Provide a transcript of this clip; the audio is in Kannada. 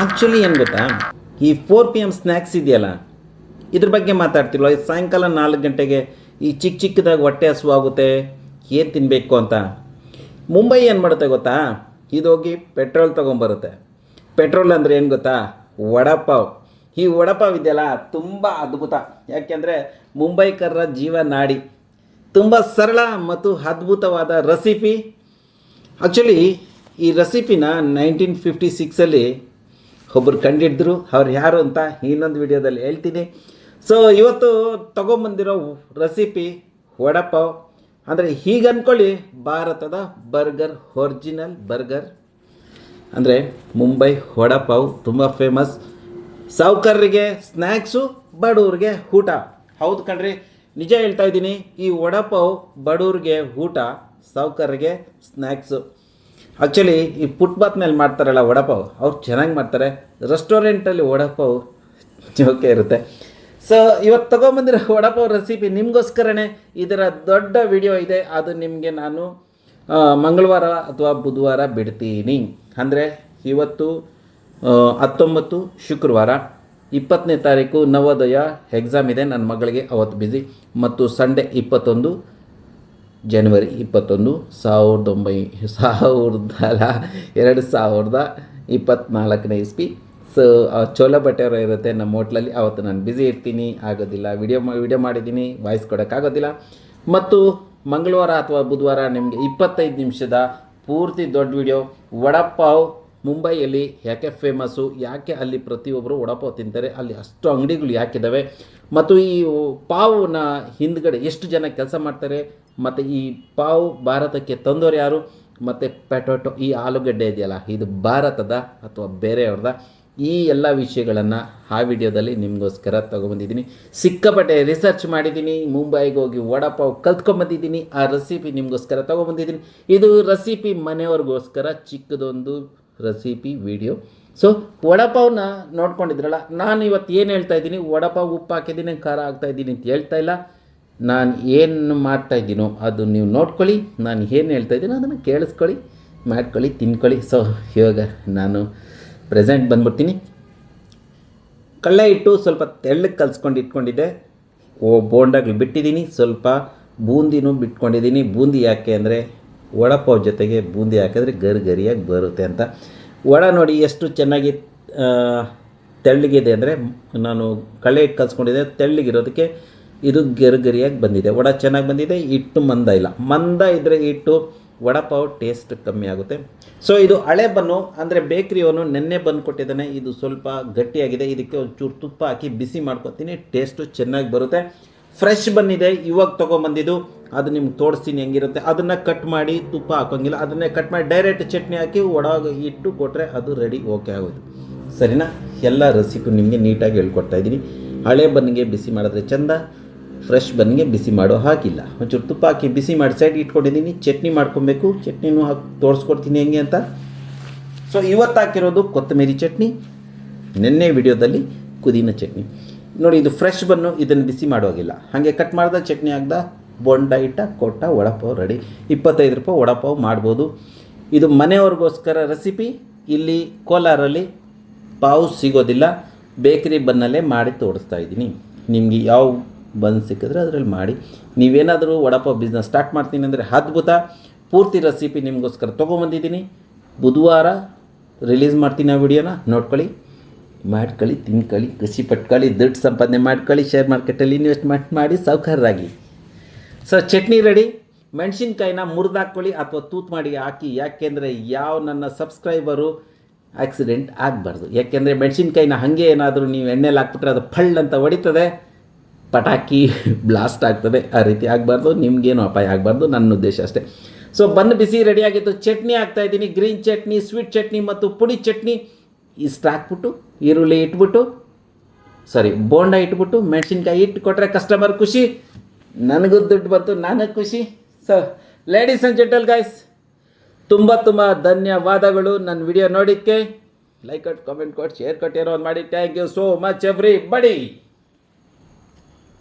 ಆ್ಯಕ್ಚುಲಿ ಏನು ಗೊತ್ತಾ? ಈ ಫೋರ್ ಪಿ ಎಂ ಸ್ನ್ಯಾಕ್ಸ್ ಇದೆಯಲ್ಲ, ಇದ್ರ ಬಗ್ಗೆ ಮಾತಾಡ್ತಿಲ್ವ? ಈ ಸಾಯಂಕಾಲ ನಾಲ್ಕು ಗಂಟೆಗೆ ಈ ಚಿಕ್ಕ ಚಿಕ್ಕದಾಗಿ ಹೊಟ್ಟೆ ಹಸುವಾಗುತ್ತೆ ಏನು ತಿನ್ನಬೇಕು ಅಂತ. ಮುಂಬೈ ಏನು ಮಾಡುತ್ತೆ ಗೊತ್ತಾ? ಇದೋಗಿ ಪೆಟ್ರೋಲ್ ತೊಗೊಂಬರುತ್ತೆ. ಪೆಟ್ರೋಲ್ ಅಂದರೆ ಏನು ಗೊತ್ತಾ? ವಡಪಾವ್. ಈ ವಡಪಾವ್ ಇದೆಯಲ್ಲ, ತುಂಬ ಅದ್ಭುತ. ಯಾಕೆಂದರೆ ಮುಂಬೈಕರ್ರ ಜೀವ ನಾಡಿ. ತುಂಬ ಸರಳ ಮತ್ತು ಅದ್ಭುತವಾದ ರೆಸಿಪಿ ಆ್ಯಕ್ಚುಲಿ ಈ ರೆಸಿಪಿನ ನೈನ್ಟೀನ್ ಫಿಫ್ಟಿ ಸಿಕ್ಸಲ್ಲಿ ಒಬ್ಬರು ಕಂಡಿಡಿದ್ರು ಅವ್ರು ಯಾರು ಅಂತ ಇನ್ನೊಂದು ವಿಡಿಯೋದಲ್ಲಿ ಹೇಳ್ತೀನಿ. ಸೊ ಇವತ್ತು ತೊಗೊಂಬಂದಿರೋ ರೆಸಿಪಿ ವಡಪಾವ್. ಅಂದರೆ ಹೀಗೆ ಅಂದ್ಕೊಳ್ಳಿ ಭಾರತದ ಬರ್ಗರ್ ಒರಿಜಿನಲ್ ಬರ್ಗರ್ ಅಂದರೆ ಮುಂಬೈ ವಡಪಾವ್, ತುಂಬ ಫೇಮಸ್ ಸಾವುಕಾರರಿಗೆ ಸ್ನ್ಯಾಕ್ಸು ಬಡವ್ರಿಗೆ ಊಟ. ಹೌದು ಕಣ್ರಿ, ನಿಜ ಹೇಳ್ತಾ ಇದ್ದೀನಿ, ಈ ವಡಪಾವ್ ಬಡವ್ರಿಗೆ ಊಟ, ಸಾವುಕಾರರಿಗೆ ಸ್ನ್ಯಾಕ್ಸು ಆ್ಯಕ್ಚುಲಿ ಈ ಫುಟ್ಪಾತ್ ಮೇಲೆ ಮಾಡ್ತಾರಲ್ಲ ವಡಪಾವ್, ಅವ್ರು ಚೆನ್ನಾಗಿ ಮಾಡ್ತಾರೆ. ರೆಸ್ಟೋರೆಂಟಲ್ಲಿ ವಡಪಾವ್ ಓಕೆ ಇರುತ್ತೆ. ಸೊ ಇವತ್ತು ತೊಗೊಂಬಂದಿರೋ ವಡಪಾವ್ ರೆಸಿಪಿ ನಿಮಗೋಸ್ಕರನೇ ಇದರ ದೊಡ್ಡ ವಿಡಿಯೋ ಇದೆ. ಅದು ನಿಮಗೆ ನಾನು ಮಂಗಳವಾರ ಅಥವಾ ಬುಧವಾರ ಬಿಡ್ತೀನಿ. ಅಂದರೆ ಇವತ್ತು ಹತ್ತೊಂಬತ್ತು, ಶುಕ್ರವಾರ, ಇಪ್ಪತ್ತನೇ ತಾರೀಕು ನವೋದಯ ಎಕ್ಸಾಮ್ ಇದೆ. ನನ್ನ ಮಗಳಿಗೆ ಅವತ್ತು ಬ್ಯುಸಿ ಮತ್ತು ಸಂಡೇ ಇಪ್ಪತ್ತೊಂದು ಜನವರಿ ಇಪ್ಪತ್ತೊಂದು, ಸಾವಿರದ ಒಂಬೈ, ಸಾವಿರದ ಅಲ್ಲ ಎರಡು ಸಾವಿರದ ಇಪ್ಪತ್ತ್ನಾಲ್ಕನೇ ಇಸ್ಪಿ ಸೊ ಚೋಲ ಬಟ್ಟೆಯವರು ಇರುತ್ತೆ. ನಮ್ಮ ಹೋಟ್ಲಲ್ಲಿ ಅವತ್ತು ನಾನು ಬ್ಯುಸಿ ಇರ್ತೀನಿ. ಆಗೋದಿಲ್ಲ. ವಿಡಿಯೋ ವಿಡಿಯೋ ಮಾಡಿದ್ದೀನಿ. ವಾಯ್ಸ್ ಕೊಡೋಕ್ಕಾಗೋದಿಲ್ಲ. ಮತ್ತು ಮಂಗಳವಾರ ಅಥವಾ ಬುಧವಾರ ನಿಮಗೆ ಇಪ್ಪತ್ತೈದು ನಿಮಿಷದ ಪೂರ್ತಿ ದೊಡ್ಡ ವಿಡಿಯೋ ವಡಪಾವ್ ಮುಂಬೈಯಲ್ಲಿ ಯಾಕೆ ಫೇಮಸ್ಸು ಯಾಕೆ ಅಲ್ಲಿ ಪ್ರತಿಯೊಬ್ಬರು ವಡಪಾವ್ ತಿಂತಾರೆ, ಅಲ್ಲಿ ಅಷ್ಟು ಅಂಗಡಿಗಳು ಯಾಕಿದ್ದಾವೆ ಮತ್ತು ಈ ಪಾವ್ನ ಹಿಂದ್ಗಡೆ ಎಷ್ಟು ಜನ ಕೆಲಸ ಮಾಡ್ತಾರೆ, ಮತ್ತು ಈ ಪಾವ್ ಭಾರತಕ್ಕೆ ತಂದವರು ಯಾರು, ಮತ್ತು ಪೆಟೊಟೊ, ಈ ಆಲೂಗಡ್ಡೆ ಇದೆಯಲ್ಲ, ಇದು ಭಾರತದ ಅಥವಾ ಬೇರೆಯವ್ರದ ಈ ಎಲ್ಲ ವಿಷಯಗಳನ್ನು ಆ ವಿಡಿಯೋದಲ್ಲಿ ನಿಮಗೋಸ್ಕರ ತೊಗೊಬಂದಿದ್ದೀನಿ ಸಿಕ್ಕಾಪಟ್ಟೆ ರಿಸರ್ಚ್ ಮಾಡಿದ್ದೀನಿ, ಮುಂಬೈಗೆ ಹೋಗಿ ವಡಪಾವ್ ಕಲ್ತ್ಕೊಂಬಂದಿದ್ದೀನಿ ಆ ರೆಸಿಪಿ ನಿಮಗೋಸ್ಕರ ತೊಗೊಬಂದಿದ್ದೀನಿ ಇದು ರೆಸಿಪಿ ಮನೆಯವ್ರಿಗೋಸ್ಕರ ಚಿಕ್ಕದೊಂದು ರೆಸಿಪಿ ವಿಡಿಯೋ ಸೊ ವಡಪಾವನ್ನ ನೋಡ್ಕೊಂಡಿದ್ರಲ್ಲ, ನಾನು ಇವತ್ತು ಏನು ಹೇಳ್ತಾ ಇದ್ದೀನಿ? ವಡಪಾವ್ ಉಪ್ಪು ಹಾಕಿದ್ದೀನಿ, ಖಾರ ಹಾಕ್ತಾ ಇದ್ದೀನಿ ಅಂತ ಹೇಳ್ತಾ ಇಲ್ಲ. ನಾನು ಏನು ಮಾಡ್ತಾ ಇದ್ದೀನೋ ಅದು ನೀವು ನೋಡ್ಕೊಳ್ಳಿ. ನಾನು ಏನು ಹೇಳ್ತಾ ಇದ್ದೀನೋ ಅದನ್ನು ಕೇಳಿಸ್ಕೊಳ್ಳಿ, ಮಾಡ್ಕೊಳ್ಳಿ, ತಿನ್ಕೊಳ್ಳಿ. ಸೊ ಇವಾಗ ನಾನು ಪ್ರೆಸೆಂಟ್ ಬಂದ್ಬಿಡ್ತೀನಿ. ಕಳ್ಳೆ ಇಟ್ಟು ಸ್ವಲ್ಪ ತೆಳ್ಳಗೆ ಕಲ್ಸ್ಕೊಂಡು ಇಟ್ಕೊಂಡಿದ್ದೆ. ಓ ಬೋಂಡಾಗಳು ಬಿಟ್ಟಿದ್ದೀನಿ. ಸ್ವಲ್ಪ ಬೂಂದಿನೂ ಬಿಟ್ಕೊಂಡಿದ್ದೀನಿ. ಬೂಂದಿ ಯಾಕೆ ಅಂದರೆ ವಡಪಾವ್ ಜೊತೆಗೆ ಬೂಂದಿ ಹಾಕಿದ್ರೆ ಗರಿ ಗರಿಯಾಗಿ ಬರುತ್ತೆ ಅಂತ. ವಡ ನೋಡಿ ಎಷ್ಟು ಚೆನ್ನಾಗಿ ತೆಳ್ಳಗಿದೆ ಅಂದರೆ ನಾನು ಕಳೆ ಇಟ್ಟು ಕಲ್ಸ್ಕೊಂಡಿದ್ದೆ, ತೆಳ್ಳಗಿರೋದಕ್ಕೆ ಇದು ಗರಿ ಗರಿಯಾಗಿ ಬಂದಿದೆ. ವಡ ಚೆನ್ನಾಗಿ ಬಂದಿದೆ, ಹಿಟ್ಟು ಮಂದ ಇಲ್ಲ. ಮಂದ ಇದ್ದರೆ ಹಿಟ್ಟು, ವಡಪಾವ್ ಟೇಸ್ಟ್ ಕಮ್ಮಿ ಆಗುತ್ತೆ. ಸೊ ಇದು ಹಳೆ ಬನ್ನು, ಅಂದರೆ ಬೇಕ್ರಿಯವನು ನೆನ್ನೆ ಬಂದು ಕೊಟ್ಟಿದ್ದಾನೆ. ಇದು ಸ್ವಲ್ಪ ಗಟ್ಟಿಯಾಗಿದೆ. ಇದಕ್ಕೆ ಒಂಚೂರು ತುಪ್ಪ ಹಾಕಿ ಬಿಸಿ ಮಾಡ್ಕೊತೀನಿ ಟೇಸ್ಟು ಚೆನ್ನಾಗಿ ಬರುತ್ತೆ. ಫ್ರೆಶ್ ಬಂದಿದೆ, ಇವಾಗ ತೊಗೊಂಬಂದಿದ್ದು. ಅದು ನಿಮ್ಗೆ ತೋರಿಸ್ತೀನಿ ಹೆಂಗಿರುತ್ತೆ. ಅದನ್ನು ಕಟ್ ಮಾಡಿ ತುಪ್ಪ ಹಾಕೋಂಗಿಲ್ಲ. ಅದನ್ನೇ ಕಟ್ ಮಾಡಿ ಡೈರೆಕ್ಟ್ ಚಟ್ನಿ ಹಾಕಿ ಒಡಾಗ ಇಟ್ಟು ಕೊಟ್ಟರೆ ಅದು ರೆಡಿ ಓಕೆ ಆಗೋದು ಸರಿನಾ? ಎಲ್ಲ ರೆಸಿಪಿ ನಿಮಗೆ ನೀಟಾಗಿ ಹೇಳ್ಕೊಡ್ತಾ ಇದ್ದೀನಿ. ಹಳೆ ಬನ್ನಿಗೆ ಬಿಸಿ ಮಾಡಿದ್ರೆ ಚೆಂದ ಫ್ರೆಶ್ ಬನ್ನಿಗೆ ಬಿಸಿ ಮಾಡೋ ಹಾಕಿಲ್ಲ ಒಂಚೂರು ತುಪ್ಪ ಹಾಕಿ ಬಿಸಿ ಮಾಡಿ ಸೈಡ್ ಇಟ್ಕೊಂಡಿದ್ದೀನಿ. ಚಟ್ನಿ ಮಾಡ್ಕೊಬೇಕು. ಚಟ್ನಿನೂ ಹಾಕಿ, ತೋರಿಸ್ಕೊಡ್ತೀನಿ ಹೆಂಗೆ ಅಂತ. ಸೊ ಇವತ್ತು ಹಾಕಿರೋದು ಕೊತ್ತಂಬರಿ ಚಟ್ನಿ. ನಿನ್ನೆ ವಿಡಿಯೋದಲ್ಲಿ ಪುದೀನ ಚಟ್ನಿ. ನೋಡಿ, ಇದು ಫ್ರೆಶ್ ಬನ್ನು ಇದನ್ನು ಬಿಸಿ ಮಾಡೋಗಿಲ್ಲ ಹಾಗೆ ಕಟ್ ಮಾಡ್ದ, ಚಟ್ನಿ ಹಾಕ್ದ ಬೊಂಡ ಇಟ್ಟ, ಕೊಟ್ಟ, ವಡಪಾವ್ ರೆಡಿ ಇಪ್ಪತ್ತೈದು ರೂಪಾಯಿ ವಡಪಾವ್ ಮಾಡ್ಬೋದು. ಇದು ಮನೆಯವ್ರಿಗೋಸ್ಕರ ರೆಸಿಪಿ ಇಲ್ಲಿ ಕೋಲಾರಲ್ಲಿ ಪಾವು ಸಿಗೋದಿಲ್ಲ. ಬೇಕರಿ ಬನ್ನಲ್ಲೇ ಮಾಡಿ ತೋರಿಸ್ತಾ ಇದ್ದೀನಿ. ನಿಮಗೆ ಯಾವ ಬನ್ ಸಿಕ್ಕಿದ್ರೆ ಅದರಲ್ಲಿ ಮಾಡಿ. ನೀವೇನಾದರೂ ವಡಪಾವ್ ಬಿಸ್ನೆಸ್ ಸ್ಟಾರ್ಟ್ ಮಾಡ್ತೀನಿ ಅಂದರೆ ಅದ್ಭುತ. ಪೂರ್ತಿ ರೆಸಿಪಿ ನಿಮಗೋಸ್ಕರ ತೊಗೊಂಬಂದಿದ್ದೀನಿ. ಬುಧವಾರ ರಿಲೀಸ್ ಮಾಡ್ತೀನಿ ಆ ವಿಡಿಯೋನ ನೋಡ್ಕೊಳ್ಳಿ. ಮಾಡ್ಕೊಳ್ಳಿ, ತಿನ್ಕೊಳ್ಳಿ ಖುಷಿ ಪಟ್ಕೊಳ್ಳಿ, ದುಡ್ಡು ಸಂಪಾದನೆ ಮಾಡ್ಕೊಳ್ಳಿ ಶೇರ್ ಮಾರ್ಕೆಟಲ್ಲಿ ಇನ್ವೆಸ್ಟ್ಮೆಂಟ್ ಮಾಡಿ ಸಾವುಕಾರರಾಗಿ ಸೊ ಚಟ್ನಿ ರೆಡಿ ಮೆಣಸಿನ್ಕಾಯಿನ ಮುರಿದಾಕ್ಕೊಳ್ಳಿ, ಅಥವಾ ತೂತ್ ಮಾಡಿ ಹಾಕಿ. ಯಾಕೆಂದರೆ ಯಾವ ನನ್ನ ಸಬ್ಸ್ಕ್ರೈಬರು ಆಕ್ಸಿಡೆಂಟ್ ಆಗಬಾರ್ದು. ಯಾಕೆಂದರೆ ಮೆಣಸಿನ್ಕಾಯಿನ ಹಾಗೆ ಏನಾದರೂ ನೀವು ಎಣ್ಣೆಲಿ ಹಾಕ್ಬಿಟ್ರೆ ಅದು ಫಳ್ ಅಂತ ಹೊಡಿತದೆ. ಪಟಾಕಿ ಬ್ಲಾಸ್ಟ್ ಆಗ್ತದೆ. ಆ ರೀತಿ ಆಗಬಾರ್ದು. ನಿಮಗೇನು ಅಪಾಯ ಆಗಬಾರ್ದು. ನನ್ನ ಉದ್ದೇಶ ಅಷ್ಟೇ. ಸೊ ಬಂದು ಬಿಸಿ ರೆಡಿಯಾಗಿತ್ತು ಚಟ್ನಿ ಹಾಕ್ತಾ ಇದ್ದೀನಿ. ಗ್ರೀನ್ ಚಟ್ನಿ ಸ್ವೀಟ್ ಚಟ್ನಿ ಮತ್ತು ಪುಡಿ ಚಟ್ನಿ. ಇಷ್ಟು ಹಾಕ್ಬಿಟ್ಟು ಈರುಳ್ಳಿ ಇಟ್ಬಿಟ್ಟು ಸಾರಿ ಬೋಂಡ ಇಟ್ಬಿಟ್ಟು, ಮೆಣಸಿನ್ಕಾಯಿ ಇಟ್ಟು ಕೊಟ್ಟರೆ ಕಸ್ಟಮರ್ ಖುಷಿ, ನನಗೂ ದುಡ್ಡು ಬಂತು, ನನಗೆ ಖುಷಿ. So ladies and gentle guys ತುಂಬ ತುಂಬ ಧನ್ಯವಾದಗಳು ನನ್ನ ವಿಡಿಯೋ ನೋಡಿದ್ದಕ್ಕೆ ಲೈಕ್ ಕೊಟ್ಟು ಕಾಮೆಂಟ್ ಕೊಟ್ಟು ಶೇರ್ ಕೊಟ್ಟು ಏನೋ ಒಂದು ಮಾಡಿ. Thank you so much everybody